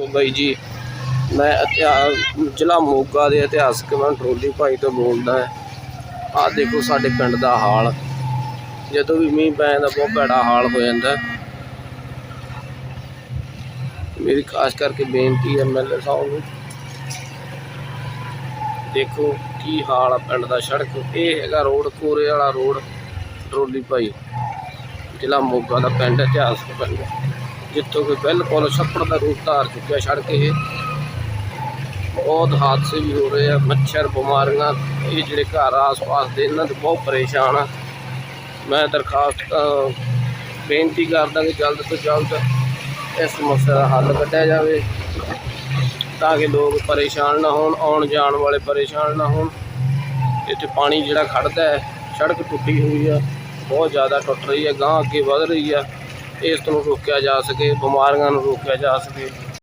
ਦੇਖੋ ਬਾਈ ਜੀ, ਮੈਂ ਇਤਿਹਾਸ, ਜ਼ਿਲ੍ਹਾ ਮੋਗਾ ਦੇ ਇਤਿਹਾਸਕ ਮੈਂ ਟਰੋਲੀ ਭਾਈ ਤੋਂ ਬੋਲਦਾ ਹਾਂ। ਆਹ ਦੇਖੋ ਸਾਡੇ ਪਿੰਡ ਦਾ ਹਾਲ। ਜਦੋਂ ਵੀ ਮੀਂਹ ਪੈਂਦਾ ਬਹੁਤ ਭੈੜਾ ਹਾਲ ਹੋ ਜਾਂਦਾ। ਮੇਰੀ ਖਾਸ ਕਰਕੇ ਬੇਨਤੀ ਹੈ ਐਮਐਲਏ ਸਾਹਿਬ ਨੂੰ। ਦੇਖੋ ਕੀ ਹਾਲ ਆ ਪਿੰਡ ਦਾ ਸੜਕ। ਇਹ ਹੈਗਾ ਰੋਡ, ਕੋਰੇ ਵਾਲਾ ਰੋਡ, ਟਰੋਲੀ ਭਾਈ। ਜ਼ਿਲ੍ਹਾ ਮੋਗਾ ਦਾ ਪਿੰਡ, ਇਤਿਹਾਸਕ ਪਿੰਡ। ਜਿੱਥੋਂ ਕਿ ਬਿਲਕੁਲ ਛੱਪੜ ਦਾ ਰੂਪ ਧਾਰ ਚੁੱਕਿਆ ਸੜਕ ਇਹ। ਬਹੁਤ ਹਾਦਸੇ ਵੀ ਹੋ ਰਹੇ ਆ, ਮੱਛਰ, ਬਿਮਾਰੀਆਂ, ਇਹ ਜਿਹੜੇ ਘਰ ਆਸ-ਪਾਸ ਦੇ ਇਹਨਾਂ 'ਤੇ ਬਹੁਤ ਪਰੇਸ਼ਾਨ ਆ। ਮੈਂ ਦਰਖਾਸਤ ਬੇਨਤੀ ਕਰਦਾ ਕਿ ਜਲਦ ਤੋਂ ਜਲਦ ਇਸ ਸਮੱਸਿਆ ਦਾ ਹੱਲ ਕੱਢਿਆ ਜਾਵੇ ਤਾਂ ਕਿ ਲੋਕ ਪਰੇਸ਼ਾਨ ਨਾ ਹੋਣ, ਆਉਣ ਜਾਣ ਵਾਲੇ ਪਰੇਸ਼ਾਨ ਨਾ ਹੋਣ। ਇੱਥੇ ਪਾਣੀ ਜਿਹੜਾ ਖੜਦਾ ਹੈ, ਸੜਕ ਟੁੱਟੀ ਹੋਈ ਆ, ਬਹੁਤ ਜ਼ਿਆਦਾ ਟੁੱਟ ਰਹੀ ਹੈ ਗਾਂ ਅੱਗੇ ਵਧ ਰਹੀ ਆ। ਇਸ ਤੋਂ ਰੋਕਿਆ ਜਾ ਸਕੇ ਬਿਮਾਰੀਆਂ ਨੂੰ ਰੋਕਿਆ ਜਾ ਸਕੇ।